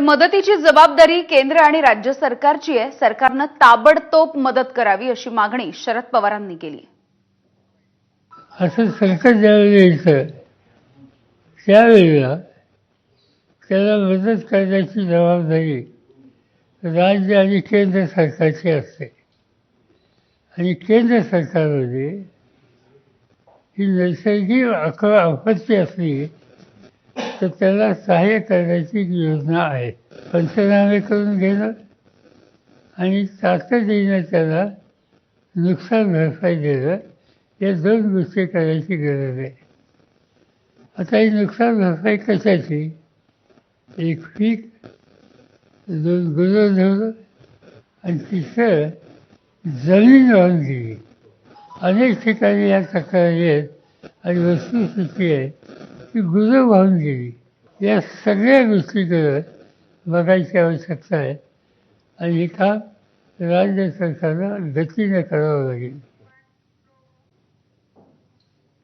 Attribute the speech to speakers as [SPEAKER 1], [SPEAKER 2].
[SPEAKER 1] तर मदतीची जबाबदारी केंद्र आणि राज्य सरकारची आहे. सरकारनं ताबडतोब मदत करावी अशी मागणी शरद पवारांनी केली
[SPEAKER 2] असं संकट ज्यावेळी त्यावेळेला त्याला मदत करण्याची जबाबदारी राज्य आणि केंद्र सरकारची असते. आणि केंद्र सरकारमध्ये ही नैसर्गिक अक आपत्ती असली तर त्याला सहाय्य करण्याची योजना आहे. पंचनामे करून घेणं आणि तातडीनं त्याला नुकसान भरपाई देणं या दोन गोष्टी करायची गरज आहे. आता ही नुकसान भरपाई कशाची? एक पीक दोन धरलं आणि तिसरं जमीन वाहून गेली अनेक ठिकाणी या तक्रारी आहेत आणि वस्तुस्थिती आहे. ती गुजर वाहून गेली. या सगळ्या गोष्टीकडं बघायची आवश्यकता आहे. आणि हे काम राज्य सरकारला गतीनं करावं लागेल.